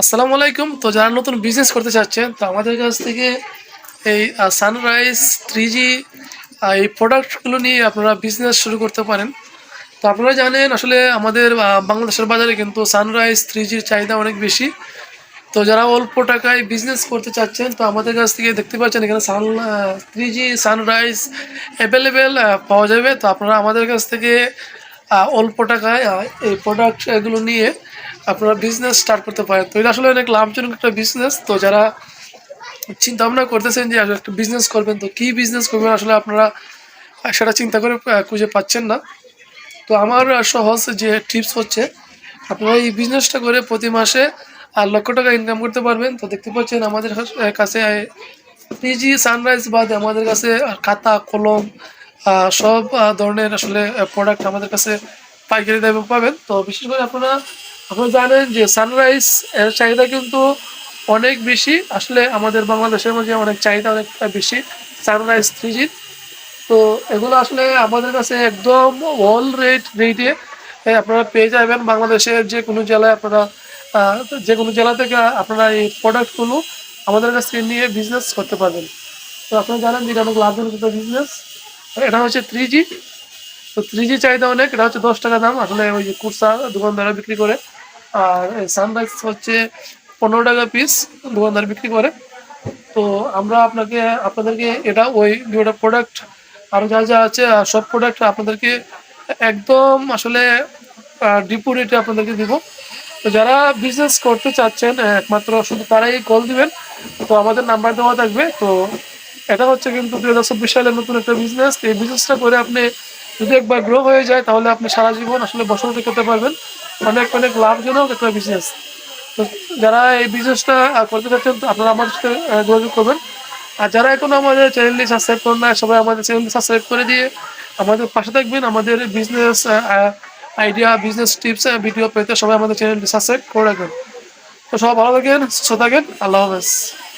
আসসালামু আলাইকুম। তো যারা নতুন বিজনেস করতে চাচ্ছেন, তো আমাদের কাছ থেকে এই সানরাইজ থ্রি জি এই প্রোডাক্টগুলো নিয়ে আপনারা বিজনেস শুরু করতে পারেন। তো আপনারা জানেন, আসলে আমাদের বাংলাদেশের বাজারে কিন্তু সানরাইজ থ্রি জির চাহিদা অনেক বেশি। তো যারা অল্প টাকায় বিজনেস করতে চাচ্ছেন, তো আমাদের কাছ থেকে দেখতে পাচ্ছেন, এখানে sun three G sunrise available পাওয়া যাবে। তো আপনারা আমাদের কাছ থেকে অল্প টাকায় এই প্রোডাক্ট এগুলো নিয়ে আপনারা বিজনেস স্টার্ট করতে পারেন। তো এটা আসলে অনেক লাভজনক একটা বিজনেস তো যারা চিন্তা ভাবনা করতেছেন যে একটা বিজনেস করবেন, তো কী বিজনেস করবেন আসলে আপনারা সেটা চিন্তা করে খুঁজে পাচ্ছেন না। তো আমার সহজ যে টিপস হচ্ছে, আপনারা এই বিজনেসটা করে প্রতি মাসে আর লক্ষ টাকা ইনকাম করতে পারবেন। তো দেখতে পাচ্ছেন আমাদের কাছে পিজি সানরাইজ বাদে আমাদের কাছে খাতা, কলম সব ধরনের আসলে প্রোডাক্ট আমাদের কাছে পাইকারি দামে পাবেন। তো বিশেষ করে আপনারা আপনারা জানেন যে সানরাইজ এর চাহিদা কিন্তু অনেক বেশি। আসলে আমাদের বাংলাদেশের মধ্যে অনেক চাহিদা অনেক বেশি সানরাইজ থ্রি তো এগুলো আসলে আমাদের কাছে একদম অল রেট রেটে আপনারা পেয়ে যাবেন। বাংলাদেশের যে কোনো জেলায় আপনারা যে কোনো জেলা থেকে আপনারা এই প্রোডাক্টগুলো আমাদের কাছ থেকে নিয়ে বিজনেস করতে পারবেন। তো আপনারা জানেন যে এটা অনেক লাভজনক বিজনেস এটা হচ্ছে থ্রি জি তো থ্রি জি চাহিদা অনেক, এটা হচ্ছে দশ টাকা দাম। আসলে ওই যে কুরসা দোকানদাররা বিক্রি করে। আর সানরাইজ হচ্ছে পনেরো টাকা পিস দোকানদার বিক্রি করে। তো আমরা আপনাকে, আপনাদেরকে এটা ওই দুটো প্রোডাক্ট আরও যা যা আছে সব প্রোডাক্ট আপনাদেরকে একদম আসলে ডিপো রেটে আপনাদেরকে দিব। তো যারা বিজনেস করতে চাচ্ছেন, একমাত্র শুধু তারাই কল দিবেন। তো আমাদের নাম্বার দেওয়া থাকবে। তো এটা হচ্ছে কিন্তু দুই হাজার চব্বিশ সালের নতুন একটা বিজনেস এই বিজনেসটা করে আপনি যদি একবার গ্রো হয়ে যায়, তাহলে আপনি সারা জীবন আসলে বসবাস করতে পারবেন। অনেক অনেক লাভজনক একটা বিজনেস তো যারা এই বিজনেসটা করতে চাচ্ছেন, আপনারা আমাদের সাথে যোগাযোগ করবেন। আর যারা এখনও আমাদের চ্যানেলটি সাবস্ক্রাইব করেন না সবাই আমাদের চ্যানেলটি সাবস্ক্রাইব করে দিয়ে আমাদের পাশে থাকবেন। আমাদের business idea business tips video পেতে সবাই আমাদের চ্যানেলটি সাবস্ক্রাইব করে রাখবেন। তো সবাই ভালো থাকেন, সুস্থ থাকেন। আল্লাহ হাফেজ।